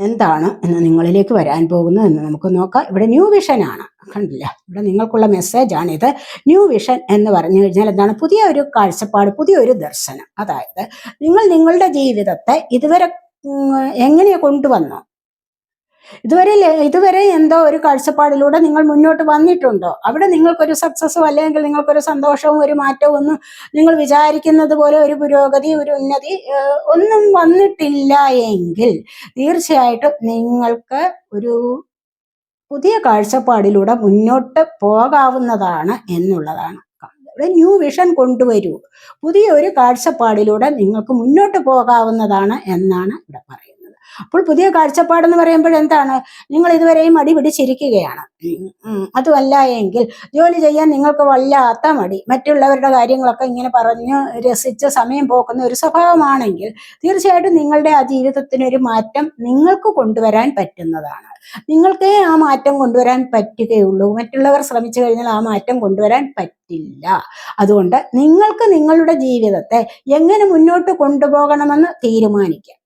എന്താണ് എന്ന് നിങ്ങളിലേക്ക് വരാൻ പോകുന്നത് എന്ന് നമുക്ക് നോക്കാം. ഇവിടെ ന്യൂ വിഷൻ ആണ്. കണ്ടില്ല? ഇവിടെ നിങ്ങൾക്കുള്ള മെസ്സേജ് ആണ് ഇത്. ന്യൂ വിഷൻ എന്ന് പറഞ്ഞു കഴിഞ്ഞാൽ എന്താണ്? പുതിയ ഒരു കാഴ്ചപ്പാട് പുതിയ ഒരു ദർശനം. അതായത് നിങ്ങൾ നിങ്ങളുടെ ജീവിതത്തെ ഇതുവരെ എങ്ങനെ കൊണ്ടുവന്നു? ഇതുവരെ ഇതുവരെ എന്തോ ഒരു കാഴ്ചപ്പാടിലൂടെ നിങ്ങൾ മുന്നോട്ട് വന്നിട്ടുണ്ടോ? അവിടെ നിങ്ങൾക്കൊരു സക്സസ്സോ അല്ലെങ്കിൽ നിങ്ങൾക്കൊരു സന്തോഷവും ഒരു മാറ്റവും ഒന്നും നിങ്ങൾ വിചാരിക്കുന്നത് പോലെ ഒരു പുരോഗതി ഒരു ഉന്നതി ഒന്നും വന്നിട്ടില്ല എങ്കിൽ തീർച്ചയായിട്ടും നിങ്ങൾക്ക് ഒരു പുതിയ കാഴ്ചപ്പാടിലൂടെ മുന്നോട്ട് പോകാവുന്നതാണ് എന്നുള്ളതാണ്. ഇവിടെ ന്യൂ വിഷൻ കൊണ്ടുവരൂ. പുതിയ ഒരു കാഴ്ചപ്പാടിലൂടെ നിങ്ങൾക്ക് മുന്നോട്ട് പോകാവുന്നതാണ് എന്നാണ് ഇവിടെ പറയുന്നത്. അപ്പോൾ പുതിയ കാഴ്ചപ്പാടെന്ന് പറയുമ്പോൾ എന്താണ്? നിങ്ങൾ ഇതുവരെയും മടി പിടിച്ചിരിക്കുകയാണ്. അതുമല്ല എങ്കിൽ ജോലി ചെയ്യാൻ നിങ്ങൾക്ക് വല്ലാത്ത മടി. മറ്റുള്ളവരുടെ കാര്യങ്ങളൊക്കെ ഇങ്ങനെ പറഞ്ഞ് രസിച്ച് സമയം പോക്കുന്ന ഒരു സ്വഭാവമാണെങ്കിൽ തീർച്ചയായിട്ടും നിങ്ങളുടെ ആ ജീവിതത്തിനൊരു മാറ്റം നിങ്ങൾക്ക് കൊണ്ടുവരാൻ പറ്റുന്നതാണ്. നിങ്ങൾക്കേ ആ മാറ്റം കൊണ്ടുവരാൻ പറ്റുകയുള്ളൂ. മറ്റുള്ളവർ ശ്രമിച്ചു കഴിഞ്ഞാൽ ആ മാറ്റം കൊണ്ടുവരാൻ പറ്റില്ല. അതുകൊണ്ട് നിങ്ങൾക്ക് നിങ്ങളുടെ ജീവിതത്തെ എങ്ങനെ മുന്നോട്ട് കൊണ്ടുപോകണമെന്ന് തീരുമാനിക്കാം.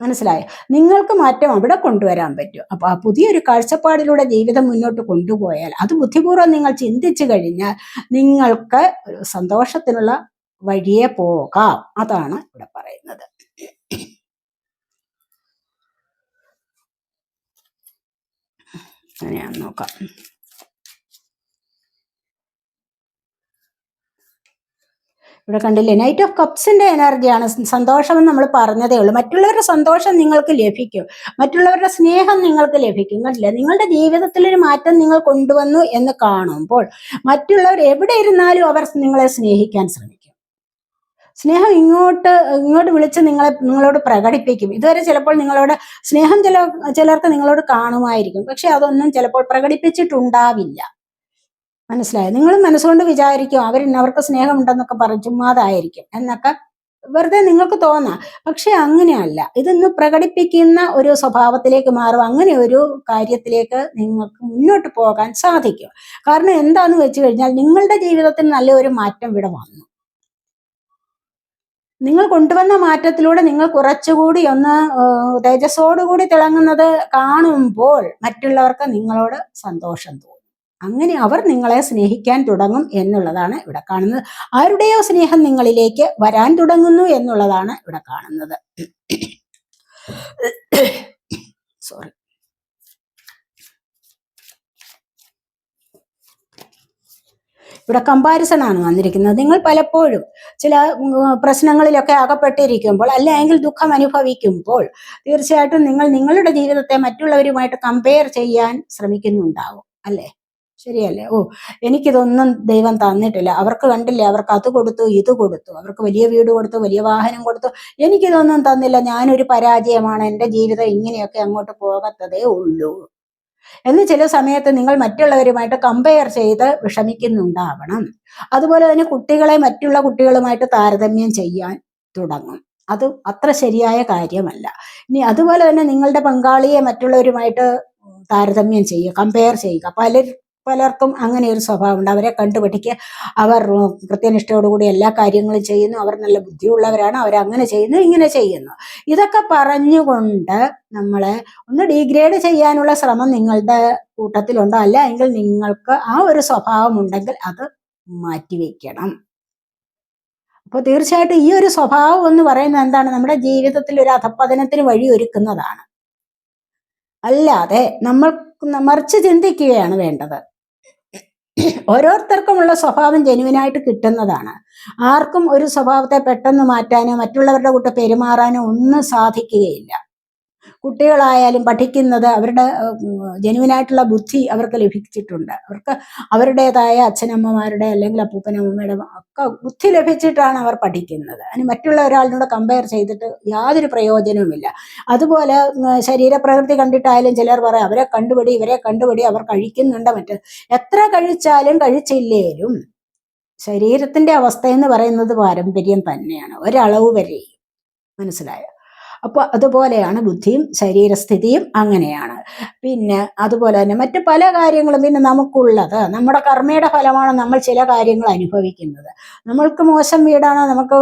മനസ്സിലായോ? നിങ്ങൾക്ക് മാറ്റം അവിടെ കൊണ്ടുവരാൻ പറ്റും. അപ്പൊ ആ പുതിയൊരു കാഴ്ചപ്പാടിലൂടെ ജീവിതം മുന്നോട്ട് കൊണ്ടുപോയാൽ അത് ബുദ്ധിപൂർവം നിങ്ങൾ ചിന്തിച്ചു കഴിഞ്ഞാൽ നിങ്ങൾക്ക് ഒരു സന്തോഷത്തിനുള്ള വഴിയെ പോകാം. അതാണ് ഇവിടെ പറയുന്നത്. അങ്ങനെയാന്ന് നോക്കാം. ഇവിടെ കണ്ടില്ലേ? നൈറ്റ് ഓഫ് കപ്സിന്റെ എനർജിയാണ് സന്തോഷം എന്ന് നമ്മൾ പറഞ്ഞതേ ഉള്ളൂ. മറ്റുള്ളവരുടെ സന്തോഷം നിങ്ങൾക്ക് ലഭിക്കും. മറ്റുള്ളവരുടെ സ്നേഹം നിങ്ങൾക്ക് ലഭിക്കും. കണ്ടില്ല? നിങ്ങളുടെ ജീവിതത്തിൽ ഒരു മാറ്റം നിങ്ങൾ കൊണ്ടുവന്നു എന്ന് കാണുമ്പോൾ മറ്റുള്ളവർ എവിടെ ഇരുന്നാലും അവർ നിങ്ങളെ സ്നേഹിക്കാൻ ശ്രമിക്കും. സ്നേഹം ഇങ്ങോട്ട് ഇങ്ങോട്ട് വിളിച്ച് നിങ്ങളെ നിങ്ങളോട് പ്രകടിപ്പിക്കും. ഇതുവരെ ചിലപ്പോൾ നിങ്ങളോട് സ്നേഹം ചില ചിലർക്ക് നിങ്ങളോട് കാണുമായിരിക്കും. പക്ഷെ അതൊന്നും ചിലപ്പോൾ പ്രകടിപ്പിച്ചിട്ടുണ്ടാവില്ല. മനസ്സിലായോ? നിങ്ങൾ മനസ്സുകൊണ്ട് വിചാരിക്കും അവർ അവർക്ക് സ്നേഹമുണ്ടെന്നൊക്കെ പറയും ചുമ്മാതായിരിക്കും. എന്നൊക്കെ വെറുതെ നിങ്ങൾക്ക് തോന്നാം. പക്ഷെ അങ്ങനെയല്ല. ഇതൊന്ന് പ്രകടിപ്പിക്കുന്ന ഒരു സ്വഭാവത്തിലേക്ക് മാറും. അങ്ങനെ ഒരു കാര്യത്തിലേക്ക് നിങ്ങൾക്ക് മുന്നോട്ട് പോകാൻ സാധിക്കും. കാരണം എന്താന്ന് വെച്ച് കഴിഞ്ഞാൽ നിങ്ങളുടെ ജീവിതത്തിൽ നല്ലൊരു മാറ്റം ഇവിടെ വന്നു. നിങ്ങൾ കൊണ്ടുവന്ന മാറ്റത്തിലൂടെ നിങ്ങൾ കുറച്ചുകൂടി ഒന്ന് തേജസ്സോടുകൂടി തിളങ്ങുന്നത് കാണുമ്പോൾ മറ്റുള്ളവർക്ക് നിങ്ങളോട് സന്തോഷം തോന്നും. അങ്ങനെ അവർ നിങ്ങളെ സ്നേഹിക്കാൻ തുടങ്ങും എന്നുള്ളതാണ് ഇവിടെ കാണുന്നത്. ആരുടെയോ സ്നേഹം നിങ്ങളിലേക്ക് വരാൻ തുടങ്ങുന്നു എന്നുള്ളതാണ് ഇവിടെ കാണുന്നത്. സോറി ഇവിടെ കമ്പാരിസൺ ആണ് വന്നിരിക്കുന്നത്. നിങ്ങൾ പലപ്പോഴും ചില പ്രശ്നങ്ങളിലൊക്കെ അകപ്പെട്ടിരിക്കുമ്പോൾ അല്ലെങ്കിൽ ദുഃഖം അനുഭവിക്കുമ്പോൾ തീർച്ചയായിട്ടും നിങ്ങൾ നിങ്ങളുടെ ജീവിതത്തെ മറ്റുള്ളവരുമായിട്ട് കമ്പയർ ചെയ്യാൻ ശ്രമിക്കുന്നുണ്ടാവും. അല്ലേ? ശരിയല്ലേ? ഓ എനിക്കിതൊന്നും ദൈവം തന്നിട്ടില്ല. അവർക്ക് കണ്ടില്ലേ അവർക്ക് അത് കൊടുത്തു ഇത് കൊടുത്തു. അവർക്ക് വലിയ വീട് കൊടുത്തു വലിയ വാഹനം കൊടുത്തു. എനിക്കിതൊന്നും തന്നില്ല. ഞാനൊരു പരാജയമാണ്. എന്റെ ജീവിതം ഇങ്ങനെയൊക്കെ അങ്ങോട്ട് പോകത്തതേ ഉള്ളൂ. എന്ന് ചില സമയത്ത് നിങ്ങൾ മറ്റുള്ളവരുമായിട്ട് കമ്പയർ ചെയ്ത് വിഷമിക്കുന്നുണ്ടാവണം. അതുപോലെ തന്നെ കുട്ടികളെ മറ്റുള്ള കുട്ടികളുമായിട്ട് താരതമ്യം ചെയ്യാൻ തുടങ്ങും. അത് അത്ര ശരിയായ കാര്യമല്ല. ഇനി അതുപോലെ തന്നെ നിങ്ങളുടെ പങ്കാളിയെ മറ്റുള്ളവരുമായിട്ട് താരതമ്യം ചെയ്യുക കമ്പയർ ചെയ്യുക. പലർ പലർക്കും അങ്ങനെ ഒരു സ്വഭാവമുണ്ട്. അവരെ കണ്ടുപിടിക്കുക അവർ കൃത്യനിഷ്ഠയോടുകൂടി എല്ലാ കാര്യങ്ങളും ചെയ്യുന്നു. അവർ നല്ല ബുദ്ധിയുള്ളവരാണ്. അവരങ്ങനെ ചെയ്യുന്നു ഇങ്ങനെ ചെയ്യുന്നു. ഇതൊക്കെ പറഞ്ഞുകൊണ്ട് നമ്മളെ ഒന്ന് ഡീഗ്രേഡ് ചെയ്യാനുള്ള ശ്രമം നിങ്ങളുടെ കൂട്ടത്തിലുണ്ടോ? അല്ല എങ്കിൽ നിങ്ങൾക്ക് ആ ഒരു സ്വഭാവം ഉണ്ടെങ്കിൽ അത് മാറ്റിവെക്കണം അപ്പോൾ തീർച്ചയായിട്ടും ഈ ഒരു സ്വഭാവം എന്ന് പറയുന്നത് എന്താണ്? നമ്മുടെ ജീവിതത്തിൽ ഒരു അധപ്പതനത്തിന് വഴിയൊരുക്കുന്നതാണ് അല്ലാതെ നമ്മൾ മറിച്ച് ചിന്തിക്കുകയാണ് വേണ്ടത്. ഓരോരുത്തർക്കുമുള്ള സ്വഭാവം ജനുവിനായിട്ട് കിട്ടുന്നതാണ്. ആർക്കും ഒരു സ്വഭാവത്തെ പെട്ടെന്ന് മാറ്റാനോ മറ്റുള്ളവരുടെ കൂട്ട് പെരുമാറാനോ ഒന്നും സാധിക്കുകയില്ല. കുട്ടികളായാലും പഠിക്കുന്നത് അവരുടെ ജനുവിനായിട്ടുള്ള ബുദ്ധി അവർക്ക് ലഭിച്ചിട്ടുണ്ട്. അവർക്ക് അവരുടേതായ അച്ഛനമ്മമാരുടെ അല്ലെങ്കിൽ അപ്പൂപ്പനമ്മയുടെ ഒക്കെ ബുദ്ധി ലഭിച്ചിട്ടാണ് അവർ പഠിക്കുന്നത്. അതിന് മറ്റുള്ള ഒരാളിനോട് കമ്പയർ ചെയ്തിട്ട് യാതൊരു പ്രയോജനവുമില്ല. അതുപോലെ ശരീരപ്രകൃതി കണ്ടിട്ടായാലും ചിലർ പറയും അവരെ കണ്ടുപിടി ഇവരെ കണ്ടുപിടി അവർ കഴിക്കുന്നുണ്ട് മറ്റ്. എത്ര കഴിച്ചാലും കഴിച്ചില്ലേലും ശരീരത്തിന്റെ അവസ്ഥ എന്ന് പറയുന്നത് പാരമ്പര്യം തന്നെയാണ്. ഒരളവ് വരെ മനസ്സിലായോ? അപ്പോൾ അതുപോലെയാണ് ബുദ്ധിയും ശരീരസ്ഥിതിയും അങ്ങനെയാണ്. പിന്നെ അതുപോലെ തന്നെ മറ്റു പല കാര്യങ്ങളും പിന്നെ നമുക്കുള്ളത്. നമ്മുടെ കർമ്മയുടെ ഫലമാണ് നമ്മൾ ചില കാര്യങ്ങൾ അനുഭവിക്കുന്നത്. നമ്മൾക്ക് മോശം വീടാണ്? നമുക്ക്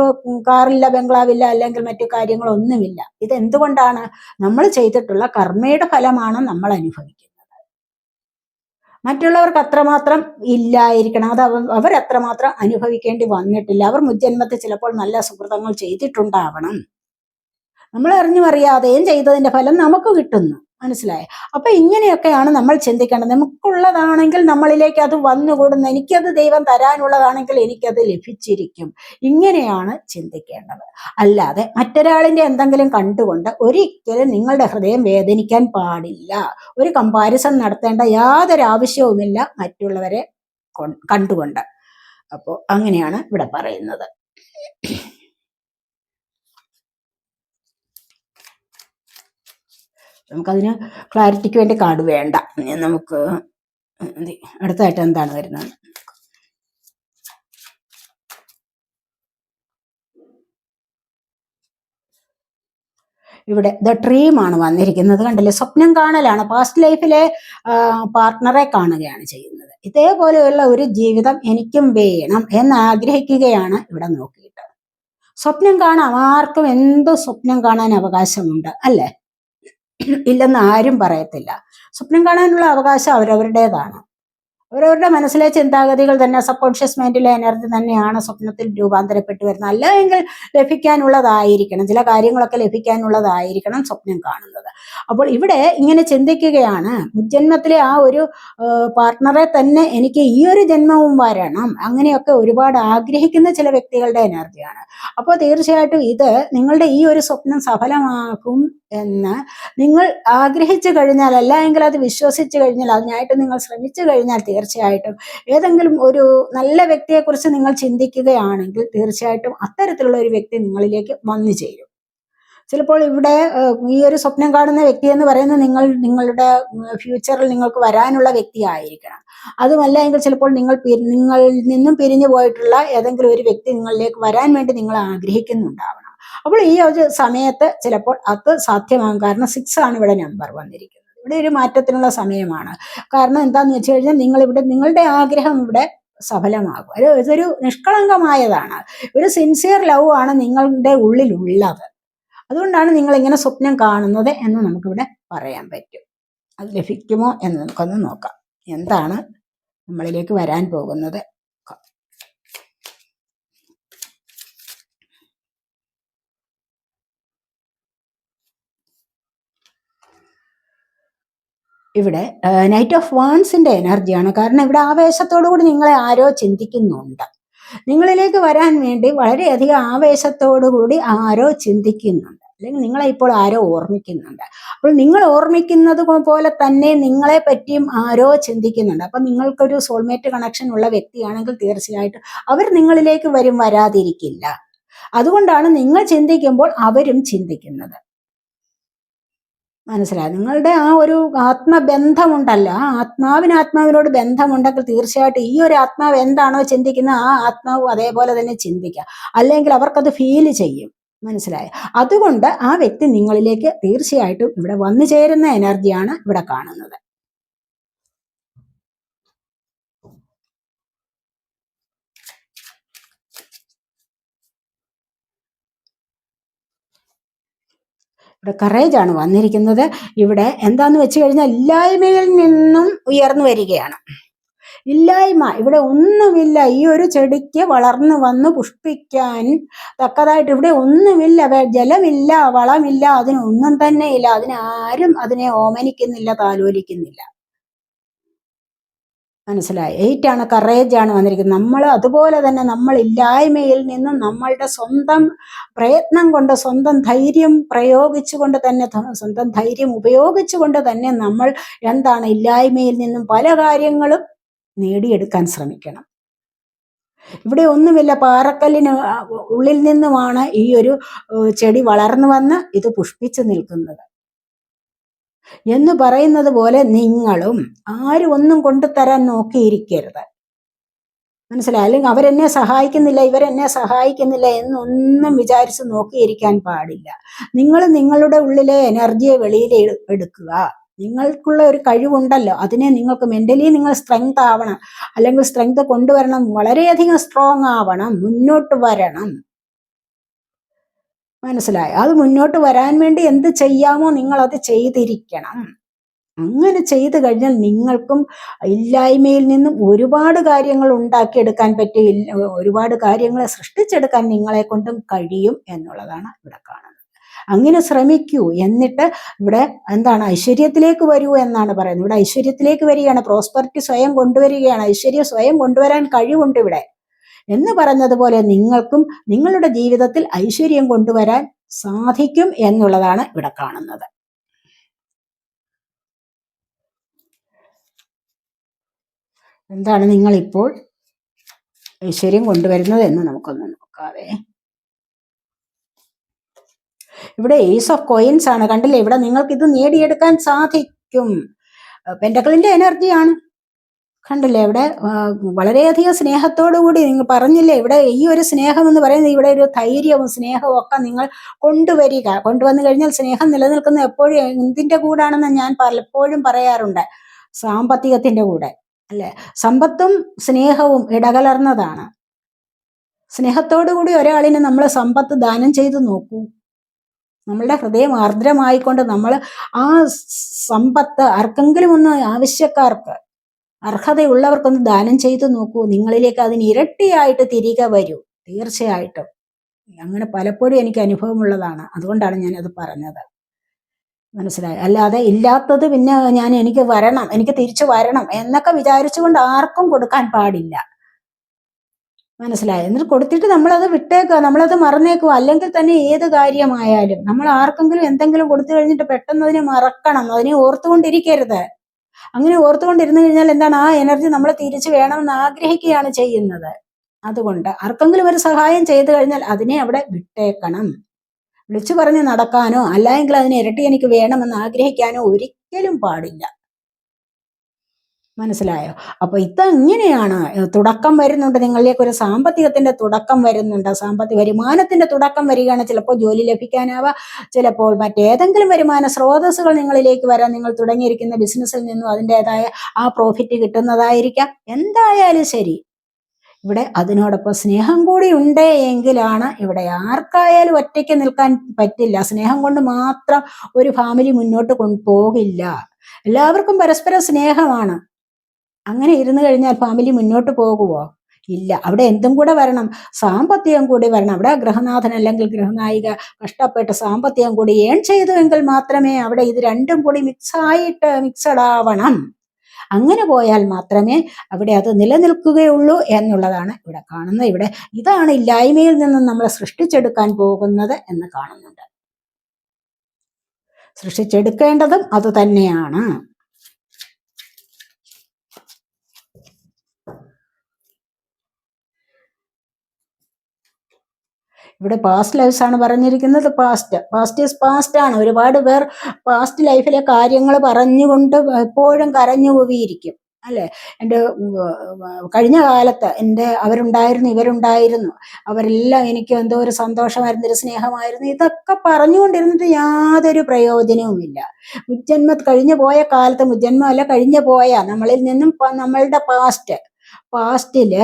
കാറില്ല ബംഗ്ലാവില്ല അല്ലെങ്കിൽ മറ്റു കാര്യങ്ങളൊന്നുമില്ല. ഇത് എന്തുകൊണ്ടാണ് നമ്മൾ ചെയ്തിട്ടുള്ള കർമ്മയുടെ ഫലമാണ് നമ്മൾ അനുഭവിക്കുന്നത്. മറ്റുള്ളവർക്ക് അത്രമാത്രം ഇല്ലായിരിക്കണം. അത് അവർ അത്രമാത്രം അനുഭവിക്കേണ്ടി വന്നിട്ടില്ല. അവർ മുജ്ജന്മത്തെ ചിലപ്പോൾ നല്ല സുഹൃതങ്ങൾ ചെയ്തിട്ടുണ്ടാവണം. നമ്മൾ അറിഞ്ഞും അറിയാതെയും ചെയ്തതിന്റെ ഫലം നമുക്ക് കിട്ടുന്നു. മനസ്സിലായോ? അപ്പൊ ഇങ്ങനെയൊക്കെയാണ് നമ്മൾ ചിന്തിക്കേണ്ടത്. നമുക്കുള്ളതാണെങ്കിൽ നമ്മളിലേക്ക് അത് വന്നുകൂടുന്നു. എനിക്കത് ദൈവം തരാനുള്ളതാണെങ്കിൽ എനിക്കത് ലഭിച്ചിരിക്കും. ഇങ്ങനെയാണ് ചിന്തിക്കേണ്ടത്. അല്ലാതെ മറ്റൊരാളിന്റെ എന്തെങ്കിലും കണ്ടുകൊണ്ട് ഒരിക്കലും നിങ്ങളുടെ ഹൃദയം വേദനിക്കാൻ പാടില്ല. ഒരു കമ്പാരിസൺ നടത്തേണ്ട യാതൊരു ആവശ്യവുമില്ല മറ്റുള്ളവരെ കണ്ടുകൊണ്ട്. അപ്പോൾ അങ്ങനെയാണ് ഇവിടെ പറയുന്നത്. നമുക്കതിന് ക്ലാരിറ്റിക്ക് വേണ്ടി കാർഡ് വേണ്ട. നമുക്ക് അടുത്തായിട്ട് എന്താണ് വരുന്നത്? ഇവിടെ ദ ഡ്രീം ആണ് വന്നിരിക്കുന്നത്. കണ്ടില്ലേ? സ്വപ്നം കാണലാണ്. പാസ്റ്റ് ലൈഫിലെ പാർട്ട്ണറെ കാണുകയാണ് ചെയ്യുന്നത്. ഇതേപോലെയുള്ള ഒരു ജീവിതം എനിക്കും വേണം എന്ന് ആഗ്രഹിക്കുകയാണ് ഇവിടെ നോക്കിയിട്ട്. സ്വപ്നം കാണാം. ആർക്കും എന്ത് സ്വപ്നം കാണാൻ അവകാശമുണ്ട് അല്ലേ? ഇല്ലെന്ന് ആരും പറയത്തില്ല. സ്വപ്നം കാണാനുള്ള അവകാശം അവരവരുടേതാണ്. അവരവരുടെ മനസ്സിലെ ചിന്താഗതികൾ തന്നെ സബ് കോൺഷ്യസ് മൈൻഡിലെ എനർജി തന്നെയാണ് സ്വപ്നത്തിൽ രൂപാന്തരപ്പെട്ടു വരുന്നത്. അല്ല എങ്കിൽ ലഭിക്കാനുള്ളതായിരിക്കണം. ചില കാര്യങ്ങളൊക്കെ ലഭിക്കാനുള്ളതായിരിക്കണം സ്വപ്നം കാണുന്നത്. അപ്പോൾ ഇവിടെ ഇങ്ങനെ ചിന്തിക്കുകയാണ്. ജന്മത്തിലെ ആ ഒരു പാർട്ട്ണറെ തന്നെ എനിക്ക് ഈ ഒരു ജന്മവും വരണം. അങ്ങനെയൊക്കെ ഒരുപാട് ആഗ്രഹിക്കുന്ന ചില വ്യക്തികളുടെ എനർജിയാണ് അപ്പോൾ തീർച്ചയായിട്ടും ഇത് നിങ്ങളുടെ ഈ ഒരു സ്വപ്നം സഫലമാകും എന്ന് നിങ്ങൾ ആഗ്രഹിച്ചു കഴിഞ്ഞാൽ അല്ല എങ്കിൽ അത് വിശ്വസിച്ചു കഴിഞ്ഞാൽ അതിനായിട്ട് നിങ്ങൾ ശ്രമിച്ചു കഴിഞ്ഞാൽ തീർച്ചയായിട്ടും. ഏതെങ്കിലും ഒരു നല്ല വ്യക്തിയെക്കുറിച്ച് നിങ്ങൾ ചിന്തിക്കുകയാണെങ്കിൽ തീർച്ചയായിട്ടും അത്തരത്തിലുള്ള ഒരു വ്യക്തി നിങ്ങളിലേക്ക് വന്നു ചേരും. ചിലപ്പോൾ ഇവിടെ ഈ ഒരു സ്വപ്നം കാണുന്ന വ്യക്തി എന്ന് പറയുന്നത് നിങ്ങൾ നിങ്ങളുടെ ഫ്യൂച്ചറിൽ നിങ്ങൾക്ക് വരാനുള്ള വ്യക്തി ആയിരിക്കണം അതുമല്ല എങ്കിൽ ചിലപ്പോൾ നിങ്ങൾ നിങ്ങളിൽ നിന്നും പിരിഞ്ഞു പോയിട്ടുള്ള ഏതെങ്കിലും ഒരു വ്യക്തി നിങ്ങളിലേക്ക് വരാൻ വേണ്ടി നിങ്ങൾ ആഗ്രഹിക്കുന്നുണ്ടാവണം. അപ്പോൾ ഈ ഒരു സമയത്ത് ചിലപ്പോൾ അത് സാധ്യമാകും കാരണം സിക്സ് ആണ് ഇവിടെ നമ്പർ വന്നിരിക്കുന്നത്. ഇവിടെ ഒരു മാറ്റത്തിനുള്ള സമയമാണ്. കാരണം എന്താന്ന് വെച്ച് കഴിഞ്ഞാൽ നിങ്ങൾ ഇവിടെ നിങ്ങളുടെ ആഗ്രഹം ഇവിടെ സഫലമാകും. ഒരു ഇതൊരു നിഷ്കളങ്കമായതാണ്. ഒരു സിൻസിയർ ലവ് ആണ് നിങ്ങളുടെ ഉള്ളിലുള്ളത്. അതുകൊണ്ടാണ് നിങ്ങൾ ഇങ്ങനെ സ്വപ്നം കാണുന്നത് എന്ന് നമുക്കിവിടെ പറയാൻ പറ്റും. അത് ലഭിക്കുമോ എന്ന് നമുക്കൊന്ന് നോക്കാം. എന്താണ് നമ്മളിലേക്ക് വരാൻ പോകുന്നത്? ഇവിടെ നൈറ്റ് ഓഫ് വാൺസിന്റെ എനർജിയാണ്. കാരണം ഇവിടെ ആവേശത്തോടു കൂടി നിങ്ങളെ ആരോ ചിന്തിക്കുന്നുണ്ട്. നിങ്ങളിലേക്ക് വരാൻ വേണ്ടി വളരെയധികം ആവേശത്തോടു കൂടി ആരോ ചിന്തിക്കുന്നുണ്ട്. അല്ലെങ്കിൽ നിങ്ങളെ ഇപ്പോൾ ആരോ ഓർമ്മിക്കുന്നുണ്ട്. അപ്പോൾ നിങ്ങൾ ഓർമ്മിക്കുന്നത് പോലെ തന്നെ നിങ്ങളെ പറ്റിയും ആരോ ചിന്തിക്കുന്നുണ്ട്. അപ്പം നിങ്ങൾക്കൊരു സോൾമേറ്റ് കണക്ഷൻ ഉള്ള വ്യക്തിയാണെങ്കിൽ തീർച്ചയായിട്ടും അവർ നിങ്ങളിലേക്ക് വരും വരാതിരിക്കില്ല. അതുകൊണ്ടാണ് നിങ്ങൾ ചിന്തിക്കുമ്പോൾ അവരും ചിന്തിക്കുന്നത്. മനസ്സിലായി. നിങ്ങളുടെ ആ ഒരു ആത്മബന്ധമുണ്ടല്ല. ആ ആത്മാവിന് ആത്മാവിനോട് ബന്ധമുണ്ടെങ്കിൽ തീർച്ചയായിട്ടും ഈ ഒരു ആത്മാവ് എന്താണോ ചിന്തിക്കുന്നത് ആ ആത്മാവ് അതേപോലെ തന്നെ ചിന്തിക്കുക അല്ലെങ്കിൽ അവർക്കത് ഫീൽ ചെയ്യും. മനസ്സിലായി? അതുകൊണ്ട് ആ വ്യക്തി നിങ്ങളിലേക്ക് തീർച്ചയായിട്ടും ഇവിടെ വന്നു ചേരുന്ന എനർജിയാണ് ഇവിടെ കാണുന്നത്. ഇവിടെ ആണ് വന്നിരിക്കുന്നത്. ഇവിടെ എന്താന്ന് വെച്ച് കഴിഞ്ഞാൽ ഇല്ലായ്മയിൽ നിന്നും ഉയർന്നു വരികയാണ്. ഇല്ലായ്മ ഇവിടെ ഒന്നുമില്ല. ഈ ഒരു ചെടിക്ക് വളർന്നു വന്ന് പുഷ്പിക്കാൻ തക്കതായിട്ട് ഇവിടെ ഒന്നുമില്ല. ജലമില്ല വളമില്ല അതിനൊന്നും തന്നെ ഇല്ല. അതിനാരും അതിനെ ഓമനിക്കുന്നില്ല താലോലിക്കുന്നില്ല. മനസ്സിലായി. എയ്റ്റ് ആണ് കറേജ് ആണ് വന്നിരിക്കുന്നത്. നമ്മൾ അതുപോലെ തന്നെ നമ്മൾ ഇല്ലായ്മയിൽ നിന്നും നമ്മളുടെ സ്വന്തം പ്രയത്നം കൊണ്ട് സ്വന്തം ധൈര്യം പ്രയോഗിച്ചുകൊണ്ട് തന്നെ സ്വന്തം ധൈര്യം ഉപയോഗിച്ചുകൊണ്ട് തന്നെ നമ്മൾ എന്താണ് ഇല്ലായ്മയിൽ നിന്നും പല കാര്യങ്ങളും നേടിയെടുക്കാൻ ശ്രമിക്കണം. ഇവിടെ ഒന്നുമില്ല. പാറക്കല്ലിന് ഉള്ളിൽ നിന്നുമാണ് ഈ ഒരു ചെടി വളർന്നു വന്ന് ഇത് പുഷ്പിച്ചു നിൽക്കുന്നത്. എന്ന് പറയുന്നത് പോലെ നിങ്ങളും ആരും ഒന്നും കൊണ്ടുതരാൻ നോക്കിയിരിക്കരുത്. മനസ്സിലായി? അല്ലെങ്കിൽ അവരെന്നെ സഹായിക്കുന്നില്ല ഇവരെന്നെ സഹായിക്കുന്നില്ല എന്നൊന്നും വിചാരിച്ച് നോക്കിയിരിക്കാൻ പാടില്ല. നിങ്ങൾ നിങ്ങളുടെ ഉള്ളിലെ എനർജിയെ വെളിയിൽ എടുക്കുക. നിങ്ങൾക്കുള്ള ഒരു കഴിവുണ്ടല്ലോ. അതിനെ നിങ്ങൾക്ക് മെന്റലി നിങ്ങൾ സ്ട്രെങ്ത് ആവണം. അല്ലെങ്കിൽ സ്ട്രെങ്ത് കൊണ്ടുവരണം. വളരെയധികം സ്ട്രോങ് ആവണം. മുന്നോട്ട് വരണം. മനസ്സിലായി. അത് മുന്നോട്ട് വരാൻ വേണ്ടി എന്ത് ചെയ്യാമോ നിങ്ങൾ അത് ചെയ്തിരിക്കണം. അങ്ങനെ ചെയ്തു കഴിഞ്ഞാൽ നിങ്ങൾക്കും ഇല്ലായ്മയിൽ നിന്നും ഒരുപാട് കാര്യങ്ങൾ ഉണ്ടാക്കിയെടുക്കാൻ പറ്റി ഒരുപാട് കാര്യങ്ങളെ സൃഷ്ടിച്ചെടുക്കാൻ നിങ്ങളെ കൊണ്ടും കഴിയും എന്നുള്ളതാണ് ഇവിടെ കാണുന്നത്. അങ്ങനെ ശ്രമിക്കൂ. എന്നിട്ട് ഇവിടെ എന്താണ്? ഐശ്വര്യത്തിലേക്ക് വരൂ എന്നാണ് പറയുന്നത്. ഇവിടെ ഐശ്വര്യത്തിലേക്ക് വരികയാണ്. പ്രോസ്പെറിറ്റി സ്വയം കൊണ്ടുവരികയാണ്. ഐശ്വര്യം സ്വയം കൊണ്ടുവരാൻ കഴിവുണ്ട് ഇവിടെ. എന്ന് പറഞ്ഞതുപോലെ നിങ്ങൾക്കും നിങ്ങളുടെ ജീവിതത്തിൽ ഐശ്വര്യം കൊണ്ടുവരാൻ സാധിക്കും എന്നുള്ളതാണ് ഇവിടെ കാണുന്നത്. എന്താണ് നിങ്ങളിപ്പോൾ ഐശ്വര്യം കൊണ്ടുവരുന്നത് എന്ന് നമുക്കൊന്ന് നോക്കാവേ. ഇവിടെ ഏസ് ഓഫ് കോയിൻസ് ആണ്. കണ്ടില്ലേ? ഇവിടെ നിങ്ങൾക്ക് ഇത് നേടിയെടുക്കാൻ സാധിക്കും. പെൻഡക്കളിന്റെ എനർജിയാണ് കണ്ടില്ലേ? ഇവിടെ വളരെയധികം സ്നേഹത്തോടു കൂടി നിങ്ങൾ പറഞ്ഞില്ലേ? ഇവിടെ ഈ ഒരു സ്നേഹം എന്ന് പറയുന്നത് ഇവിടെ ഒരു ധൈര്യവും സ്നേഹവും ഒക്കെ നിങ്ങൾ കൊണ്ടുവരിക. കൊണ്ടുവന്നു കഴിഞ്ഞാൽ സ്നേഹം നിലനിൽക്കുന്ന എപ്പോഴും എന്തിന്റെ കൂടാണെന്ന് ഞാൻ പലപ്പോഴും പറയാറുണ്ട്. സാമ്പത്തികത്തിന്റെ കൂടെ അല്ലെ? സമ്പത്തും സ്നേഹവും ഇടകലർന്നതാണ്. സ്നേഹത്തോടു കൂടി ഒരാളിനെ നമ്മൾ സമ്പത്ത് ദാനം ചെയ്തു നോക്കൂ. നമ്മളുടെ ഹൃദയം ആർദ്രമായിക്കൊണ്ട് നമ്മൾ ആ സമ്പത്ത് ആർക്കെങ്കിലും ഒന്ന് ആവശ്യക്കാർക്ക് അർഹതയുള്ളവർക്കൊന്ന് ദാനം ചെയ്തു നോക്കൂ. നിങ്ങളിലേക്ക് അതിന് ഇരട്ടിയായിട്ട് തിരികെ വരൂ. തീർച്ചയായിട്ടും. അങ്ങനെ പലപ്പോഴും എനിക്ക് അനുഭവമുള്ളതാണ്. അതുകൊണ്ടാണ് ഞാൻ അത് പറഞ്ഞത്. മനസ്സിലായി? അല്ലാതെ ഇല്ലാത്തത് പിന്നെ ഞാൻ എനിക്ക് വരണം എനിക്ക് തിരിച്ചു വരണം എന്നൊക്കെ വിചാരിച്ചുകൊണ്ട് ആർക്കും കൊടുക്കാൻ പാടില്ല. മനസ്സിലായി? എന്നിട്ട് കൊടുത്തിട്ട് നമ്മളത് വിട്ടേക്കുക നമ്മളത് മറന്നേക്കുക. അല്ലെങ്കിൽ തന്നെ ഏത് കാര്യമായാലും നമ്മൾ ആർക്കെങ്കിലും എന്തെങ്കിലും കൊടുത്തു കഴിഞ്ഞിട്ട് പെട്ടെന്ന് അതിനെ മറക്കണം. അതിനെ ഓർത്തുകൊണ്ടിരിക്കരുത്. അങ്ങനെ ഓർത്തുകൊണ്ടിരുന്നു കഴിഞ്ഞാൽ എന്താണ്? ആ എനർജി നമ്മൾ തിരിച്ചു വേണമെന്ന് ആഗ്രഹിക്കുകയാണ് ചെയ്യുന്നത്. അതുകൊണ്ട് ആർക്കെങ്കിലും ഒരു സഹായം ചെയ്തു കഴിഞ്ഞാൽ അതിനെ അവിടെ വിട്ടേക്കണം. വിളിച്ചു പറഞ്ഞ് നടക്കാനോ അല്ലെങ്കിൽ അതിനെ ഇരട്ടി എനിക്ക് വേണമെന്ന് ആഗ്രഹിക്കാനോ ഒരിക്കലും പാടില്ല. മനസ്സിലായോ? അപ്പൊ ഇത് ഇങ്ങനെയാണ് തുടക്കം വരുന്നുണ്ട്? നിങ്ങളിലേക്ക് ഒരു സാമ്പത്തികത്തിന്റെ തുടക്കം വരുന്നുണ്ട്. സാമ്പത്തിക വരുമാനത്തിന്റെ തുടക്കം വരികയാണ്. ചിലപ്പോൾ ജോലി ലഭിക്കാനാവുക ചിലപ്പോൾ മറ്റേതെങ്കിലും വരുമാന സ്രോതസ്സുകൾ നിങ്ങളിലേക്ക് വരാൻ നിങ്ങൾ തുടങ്ങിയിരിക്കുന്ന ബിസിനസ്സിൽ നിന്നും അതിന്റെതായ ആ പ്രോഫിറ്റ് കിട്ടുന്നതായിരിക്കാം. എന്തായാലും ശരി. ഇവിടെ അതിനോടൊപ്പം സ്നേഹം കൂടി ഉണ്ട് എങ്കിലാണ് ഇവിടെ ആർക്കായാലും ഒറ്റയ്ക്ക് നിൽക്കാൻ പറ്റില്ല. സ്നേഹം കൊണ്ട് മാത്രം ഒരു ഫാമിലി മുന്നോട്ട് കൊണ്ടുപോകില്ല എല്ലാവർക്കും പരസ്പരം സ്നേഹമാണ്. അങ്ങനെ ഇരുന്ന് കഴിഞ്ഞാൽ ഫാമിലി മുന്നോട്ട് പോകുമോ ഇല്ല. അവിടെ എന്തും കൂടെ വരണം. സാമ്പത്തികം കൂടി വരണം. അവിടെ ഗൃഹനാഥൻ അല്ലെങ്കിൽ ഗൃഹനായിക കഷ്ടപ്പെട്ട് സാമ്പത്തികം കൂടി ഏൺ ചെയ്തുവെങ്കിൽ മാത്രമേ അവിടെ ഇത് രണ്ടും കൂടി മിക്സായിട്ട് മിക്സഡ് ആവണം അങ്ങനെ പോയാൽ മാത്രമേ അവിടെ അത് നിലനിൽക്കുകയുള്ളൂ എന്നുള്ളതാണ് ഇവിടെ കാണുന്നത്. ഇവിടെ ഇതാണ് ഇല്ലായ്മയിൽ നിന്നും നമ്മൾ സൃഷ്ടിച്ചെടുക്കാൻ പോകുന്നത് എന്ന് കാണുന്നുണ്ട്. സൃഷ്ടിച്ചെടുക്കേണ്ടതും അത് തന്നെയാണ്. ഇവിടെ പാസ്റ്റ് ലൈഫ്സ് ആണ് പറഞ്ഞിരിക്കുന്നത് പാസ്റ്റ് പാസ്റ്റ് ഈസ് പാസ്റ്റ് ആണ്. ഒരുപാട് പേർ പാസ്റ്റ് ലൈഫിലെ കാര്യങ്ങൾ പറഞ്ഞുകൊണ്ട് എപ്പോഴും കരഞ്ഞു പോവിയിരിക്കും അല്ലേ? എന്റെ കഴിഞ്ഞ കാലത്ത് എന്റെ അവരുണ്ടായിരുന്നു ഇവരുണ്ടായിരുന്നു. അവരെല്ലാം എനിക്ക് എന്തോ ഒരു സന്തോഷമായിരുന്നു ഒരു സ്നേഹമായിരുന്നു. ഇതൊക്കെ പറഞ്ഞുകൊണ്ടിരുന്നിട്ട് യാതൊരു പ്രയോജനവുമില്ല. മുജ്ജന്മ കഴിഞ്ഞു പോയ കാലത്ത് മുജ്ജന്മ അല്ല കഴിഞ്ഞു പോയ നമ്മളിൽ നിന്നും നമ്മളുടെ പാസ്റ്റ് പാസ്റ്റിൽ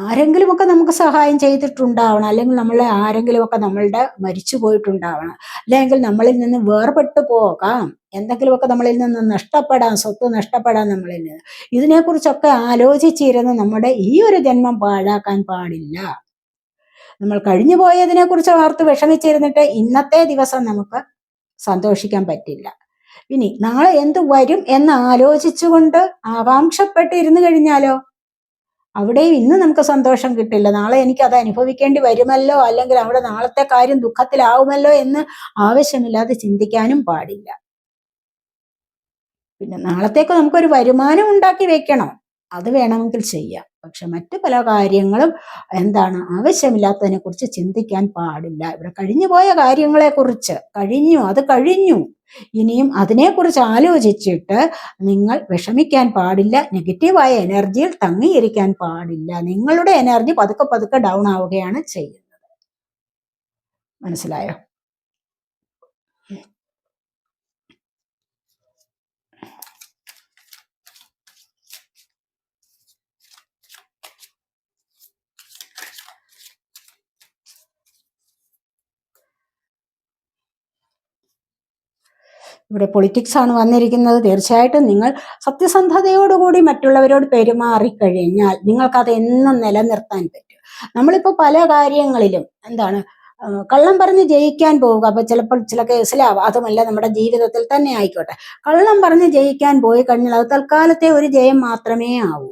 ആരെങ്കിലുമൊക്കെ നമുക്ക് സഹായം ചെയ്തിട്ടുണ്ടാവണം. അല്ലെങ്കിൽ നമ്മളെ ആരെങ്കിലുമൊക്കെ നമ്മളുടെ മരിച്ചു പോയിട്ടുണ്ടാവണം. അല്ലെങ്കിൽ നമ്മളിൽ നിന്ന് വേർപെട്ടു പോകാം. എന്തെങ്കിലുമൊക്കെ നമ്മളിൽ നിന്ന് നഷ്ടപ്പെടാം. സ്വത്ത് നഷ്ടപ്പെടാം നമ്മളിൽ നിന്ന്. ഇതിനെക്കുറിച്ചൊക്കെ ആലോചിച്ചിരുന്ന് നമ്മുടെ ഈ ഒരു ജന്മം പാഴാക്കാൻ പാടില്ല. നമ്മൾ കഴിഞ്ഞു പോയതിനെക്കുറിച്ച് ഓർത്ത് വിഷമിച്ചിരുന്നിട്ട് ഇന്നത്തെ ദിവസം നമുക്ക് സന്തോഷിക്കാൻ പറ്റില്ല. ഇനി നാളെ എന്ത് വരും എന്ന് ആലോചിച്ചുകൊണ്ട് ആകാംക്ഷപ്പെട്ട് ഇരുന്ന് കഴിഞ്ഞാലോ? അവിടെയും ഇന്ന് നമുക്ക് സന്തോഷം കിട്ടില്ല. നാളെ എനിക്ക് അത് അനുഭവിക്കേണ്ടി വരുമല്ലോ? അല്ലെങ്കിൽ അവിടെ നാളത്തെ കാര്യം ദുഃഖത്തിലാവുമല്ലോ എന്ന് ആവശ്യമില്ലാതെ ചിന്തിക്കാനും പാടില്ല. പിന്നെ നാളത്തേക്ക് നമുക്കൊരു വരുമാനം ഉണ്ടാക്കി വെക്കണം. അത് വേണമെങ്കിൽ ചെയ്യാം. പക്ഷെ മറ്റു പല കാര്യങ്ങളും എന്താണ് ആവശ്യമില്ലാത്തതിനെ കുറിച്ച് ചിന്തിക്കാൻ പാടില്ല. ഇവിടെ കാര്യങ്ങളെ കുറിച്ച് കഴിഞ്ഞു അത് കഴിഞ്ഞു. ഇനിയും അതിനെക്കുറിച്ച് ആലോചിച്ചിട്ട് നിങ്ങൾ വിഷമിക്കാൻ പാടില്ല നെഗറ്റീവായ എനർജിയിൽ തങ്ങിയിരിക്കാൻ പാടില്ല. നിങ്ങളുടെ എനർജി പതുക്കെ പതുക്കെ ഡൗൺ ആവുകയാണ് ചെയ്യുന്നത്. മനസ്സിലായോ? ഇവിടെ പൊളിറ്റിക്സ് ആണ് വന്നിരിക്കുന്നത്. തീർച്ചയായിട്ടും നിങ്ങൾ സത്യസന്ധതയോടുകൂടി മറ്റുള്ളവരോട് പെരുമാറിക്കഴിഞ്ഞാൽ നിങ്ങൾക്കത് എന്നും നിലനിർത്താൻ പറ്റും. നമ്മളിപ്പോൾ പല കാര്യങ്ങളിലും എന്താണ് കള്ളം പറഞ്ഞ് ജയിക്കാൻ പോവുക. അപ്പൊ ചിലപ്പോൾ ചില കേസിലാവാം. അതുമല്ല നമ്മുടെ ജീവിതത്തിൽ തന്നെ ആയിക്കോട്ടെ. കള്ളം പറഞ്ഞ് ജയിക്കാൻ പോയി കഴിഞ്ഞാൽ അത് തൽക്കാലത്തെ ഒരു ജയം മാത്രമേ ആവൂ.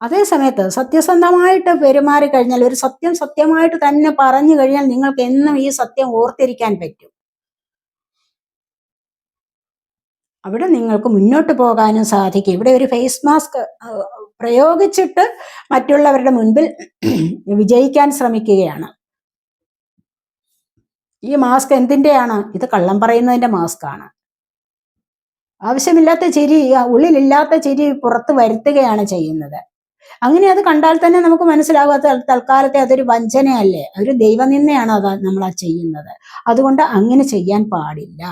അതേ സമയത്ത് സത്യസന്ധമായിട്ട് പെരുമാറി കഴിഞ്ഞാൽ ഒരു സത്യം സത്യമായിട്ട് തന്നെ പറഞ്ഞു കഴിഞ്ഞാൽ നിങ്ങൾക്ക് എന്നും ഈ സത്യം ഓർത്തിരിക്കാൻ പറ്റും. അവിടെ നിങ്ങൾക്ക് മുന്നോട്ട് പോകാനും സാധിക്കും. ഇവിടെ ഒരു ഫേസ് മാസ്ക് പ്രയോഗിച്ചിട്ട് മറ്റുള്ളവരുടെ മുൻപിൽ വിജയിക്കാൻ ശ്രമിക്കുകയാണ്. ഈ മാസ്ക് എന്തിന്റെയാണ്? ഇത് കള്ളം പറയുന്നതിന്റെ മാസ്ക് ആണ് ആവശ്യമില്ലാത്ത ചിരി ഉള്ളിലില്ലാത്ത ചിരി പുറത്ത് വരുത്തുകയാണ് ചെയ്യുന്നത്. അങ്ങനെ അത് കണ്ടാൽ തന്നെ നമുക്ക് മനസ്സിലാകാത്ത തൽക്കാലത്തെ അതൊരു വഞ്ചനയല്ലേ ഒരു ദൈവനിന്ദയാണ് അത് നമ്മൾ ആ ചെയ്യുന്നത്. അതുകൊണ്ട് അങ്ങനെ ചെയ്യാൻ പാടില്ല.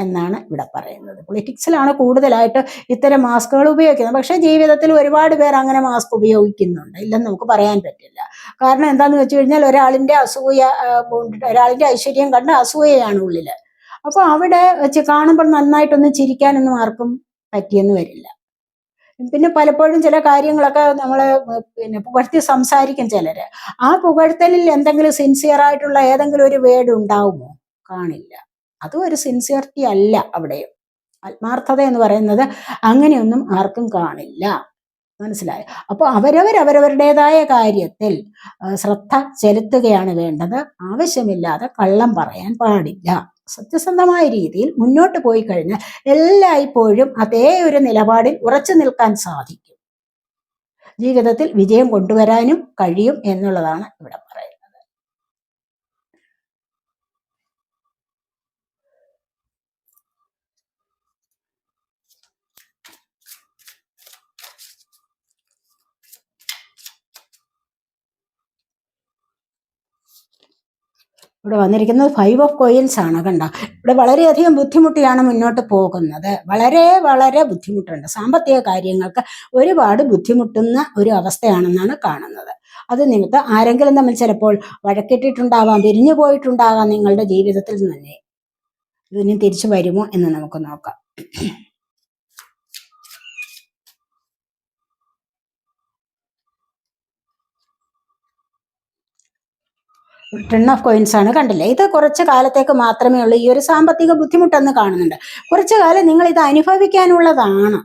എന്നാണ് ഇവിടെ പറയുന്നത്. പൊളിറ്റിക്സിലാണ് കൂടുതലായിട്ട് ഇത്തരം മാസ്കുകൾ ഉപയോഗിക്കുന്നത്. പക്ഷേ ജീവിതത്തിൽ ഒരുപാട് പേർ അങ്ങനെ മാസ്ക് ഉപയോഗിക്കുന്നുണ്ട്. ഇല്ലെന്ന് നമുക്ക് പറയാൻ പറ്റില്ല. കാരണം എന്താണെന്ന് വെച്ച് കഴിഞ്ഞാൽ ഒരാളിന്റെ അസൂയ ഒരാളിന്റെ ഐശ്വര്യം കണ്ട് അസൂയയാണ് ഉള്ളിൽ അപ്പോൾ അവിടെ വെച്ച് കാണുമ്പോൾ നന്നായിട്ടൊന്ന് ചിരിക്കാനൊന്നും ആർക്കും പറ്റിയെന്ന് വരില്ല. പിന്നെ പലപ്പോഴും ചില കാര്യങ്ങളൊക്കെ നമ്മൾ പിന്നെ പുകഴ്ത്തി സംസാരിക്കും ചിലര്. ആ പുകഴ്ത്തലിൽ എന്തെങ്കിലും സിൻസിയർ ആയിട്ടുള്ള ഏതെങ്കിലും ഒരു വേഡ് ഉണ്ടാവുമോ? കാണില്ല. അതും ഒരു സിൻസിയറിറ്റി അല്ല അവിടെയും ആത്മാർത്ഥത എന്ന് പറയുന്നത് അങ്ങനെയൊന്നും ആർക്കും കാണില്ല. മനസ്സിലായോ? അപ്പോൾ അവരവർ അവരവരുടേതായ കാര്യത്തിൽ ശ്രദ്ധ ചെലുത്തുകയാണ് വേണ്ടത്. ആവശ്യമില്ലാതെ കള്ളം പറയാൻ പാടില്ല. സത്യസന്ധമായ രീതിയിൽ മുന്നോട്ട് പോയി കഴിഞ്ഞാൽ എല്ലായ്പ്പോഴും അതേ ഒരു നിലപാടിൽ ഉറച്ചു നിൽക്കാൻ സാധിക്കും. ജീവിതത്തിൽ വിജയം കൊണ്ടുവരാനും കഴിയും എന്നുള്ളതാണ് ഇവിടെ പറയുന്നത് ഇവിടെ വന്നിരിക്കുന്നത് ഫൈവ് ഓഫ് കോയിൻസ് ആണ് കണ്ട? ഇവിടെ വളരെയധികം ബുദ്ധിമുട്ടിയാണ് മുന്നോട്ട് പോകുന്നത്. വളരെ വളരെ ബുദ്ധിമുട്ടുണ്ട്. സാമ്പത്തിക കാര്യങ്ങൾക്ക് ഒരുപാട് ബുദ്ധിമുട്ടുന്ന ഒരു അവസ്ഥയാണെന്നാണ് കാണുന്നത്. അത് നിമിത്തം ആരെങ്കിലും തമ്മിൽ ചിലപ്പോൾ വഴക്കിട്ടിട്ടുണ്ടാവാം പിരിഞ്ഞു പോയിട്ടുണ്ടാകാം നിങ്ങളുടെ ജീവിതത്തിൽ തന്നെ. ഇതിന് തിരിച്ചു വരുമോ എന്ന് നമുക്ക് നോക്കാം. ടെൺ ഓഫ് കോയിൻസ് ആണ് കണ്ടില്ലേ? ഇത് കുറച്ച് കാലത്തേക്ക് മാത്രമേ ഉള്ളൂ. ഈ ഒരു സാമ്പത്തിക ബുദ്ധിമുട്ടെന്ന് കാണുന്നുണ്ട്. കുറച്ചു കാലം നിങ്ങൾ ഇത് അനുഭവിക്കാനുള്ളതാണ്.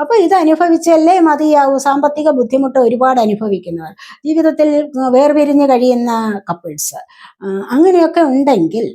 അപ്പൊ ഇത് അനുഭവിച്ചല്ലേ മതിയാവൂ? സാമ്പത്തിക ബുദ്ധിമുട്ട് ഒരുപാട് അനുഭവിക്കുന്നവർ. ജീവിതത്തിൽ വേർപിരിഞ്ഞ് കഴിയുന്ന കപ്പിൾസ് അങ്ങനെയൊക്കെ ഉണ്ടെങ്കിൽ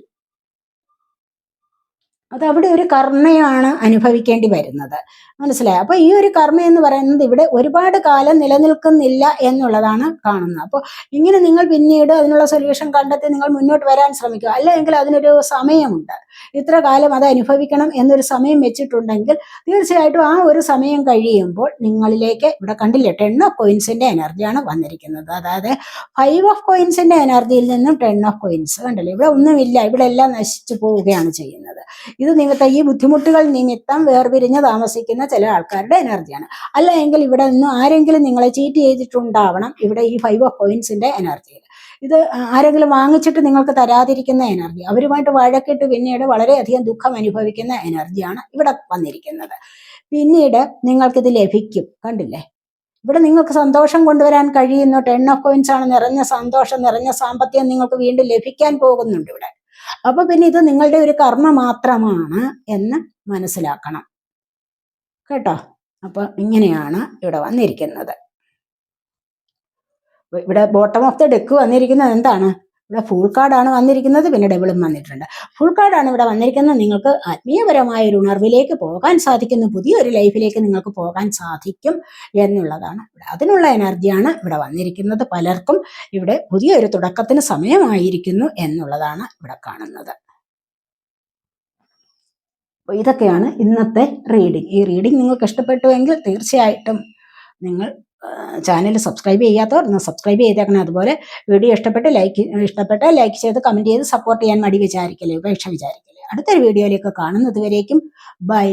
അത് അവിടെ ഒരു കർമ്മയാണ് അനുഭവിക്കേണ്ടി വരുന്നത്. മനസ്സിലായോ? അപ്പൊ ഈ ഒരു കർമ്മ എന്ന് പറയുന്നത് ഇവിടെ ഒരുപാട് കാലം നിലനിൽക്കുന്നില്ല എന്നുള്ളതാണ് കാണുന്നത്. അപ്പോൾ ഇങ്ങനെ നിങ്ങൾ പിന്നീട് അതിനുള്ള സൊല്യൂഷൻ കണ്ടെത്തി നിങ്ങൾ മുന്നോട്ട് വരാൻ ശ്രമിക്കുക. അല്ലെങ്കിൽ അതിനൊരു സമയമുണ്ട്. ഇത്ര കാലം അത് അനുഭവിക്കണം എന്നൊരു സമയം വെച്ചിട്ടുണ്ടെങ്കിൽ തീർച്ചയായിട്ടും ആ ഒരു സമയം കഴിയുമ്പോൾ നിങ്ങളിലേക്ക് ഇവിടെ കണ്ടില്ലേ ടെൻ ഓഫ് കോയിൻസിന്റെ എനർജിയാണ് വന്നിരിക്കുന്നത്. അതായത് ഫൈവ് ഓഫ് കോയിൻസിന്റെ എനർജിയിൽ നിന്നും ടെൻ ഓഫ് കോയിൻസ് കണ്ടില്ലേ? ഇവിടെ ഒന്നുമില്ല. ഇവിടെ എല്ലാം നശിച്ചു പോവുകയാണ് ചെയ്യുന്നത്. ഇത് നിമിത്തം ഈ ബുദ്ധിമുട്ടുകൾ നിമിത്തം വേർപിരിഞ്ഞ് താമസിക്കുന്ന ചില ആൾക്കാരുടെ എനർജിയാണ്. അല്ല എങ്കിൽ ഇവിടെ നിന്ന് ആരെങ്കിലും നിങ്ങളെ ചീറ്റ് ചെയ്തിട്ടുണ്ടാവണം ഇവിടെ ഈ ഫൈവ് ഓഫ് കോയിൻസിന്റെ എനർജിയിൽ ഇത് ആരെങ്കിലും വാങ്ങിച്ചിട്ട് നിങ്ങൾക്ക് തരാതിരിക്കുന്ന എനർജി. അവരുമായിട്ട് വഴക്കിട്ട് പിന്നീട് വളരെയധികം ദുഃഖം അനുഭവിക്കുന്ന എനർജിയാണ് ഇവിടെ വന്നിരിക്കുന്നത്. പിന്നീട് നിങ്ങൾക്കിത് ലഭിക്കും. കണ്ടില്ലേ? ഇവിടെ നിങ്ങൾക്ക് സന്തോഷം കൊണ്ടുവരാൻ കഴിയുന്നു ടെൻ ഓഫ് കോയിൻസ് ആണ് നിറഞ്ഞ സന്തോഷം നിറഞ്ഞ സാമ്പത്തികം നിങ്ങൾക്ക് വീണ്ടും ലഭിക്കാൻ പോകുന്നുണ്ട് ഇവിടെ. അപ്പൊ പിന്നെ ഇത് നിങ്ങളുടെ ഒരു കർമ്മ മാത്രമാണ് എന്ന് മനസ്സിലാക്കണം. കേട്ടോ? അപ്പൊ ഇങ്ങനെയാണ് ഇവിടെ വന്നിരിക്കുന്നത്. ഇവിടെ ബോട്ടം ഓഫ് ദ ഡെക്ക് വന്നിരിക്കുന്നത് എന്താണ്? ഇവിടെ ഫുൾ കാർഡാണ് വന്നിരിക്കുന്നത്. പിന്നെ ഡബിളും വന്നിട്ടുണ്ട്. ഫുൾ കാർഡാണ് ഇവിടെ വന്നിരിക്കുന്നത്. നിങ്ങൾക്ക് ആത്മീയപരമായ ഒരു ഉണർവിലേക്ക് പോകാൻ സാധിക്കുന്നു. പുതിയൊരു ലൈഫിലേക്ക് നിങ്ങൾക്ക് പോകാൻ സാധിക്കും എന്നുള്ളതാണ്. ഇവിടെ അതിനുള്ള എനർജിയാണ് ഇവിടെ വന്നിരിക്കുന്നത് പലർക്കും. ഇവിടെ പുതിയൊരു തുടക്കത്തിന് സമയമായിരിക്കുന്നു എന്നുള്ളതാണ് ഇവിടെ കാണുന്നത്. ഇതൊക്കെയാണ് ഇന്നത്തെ റീഡിംഗ് ഈ റീഡിംഗ് നിങ്ങൾക്ക് ഇഷ്ടപ്പെട്ടുവെങ്കിൽ തീർച്ചയായിട്ടും നിങ്ങൾ ചാനൽ സബ്സ്ക്രൈബ് ചെയ്യാത്തവർ ഒന്ന് സബ്സ്ക്രൈബ് ചെയ്തേക്കണം. അതുപോലെ വീഡിയോ ഇഷ്ടപ്പെട്ട് ലൈക്ക് ഇഷ്ടപ്പെട്ട് ലൈക്ക് ചെയ്ത് കമന്റ് ചെയ്ത് സപ്പോർട്ട് ചെയ്യാൻ മടി വിചാരിക്കല്ലേ ഉപേക്ഷ വിചാരിക്കല്ലേ. അടുത്തൊരു വീഡിയോയിലേക്ക് കാണുന്നത് വരേക്കും. ബൈ.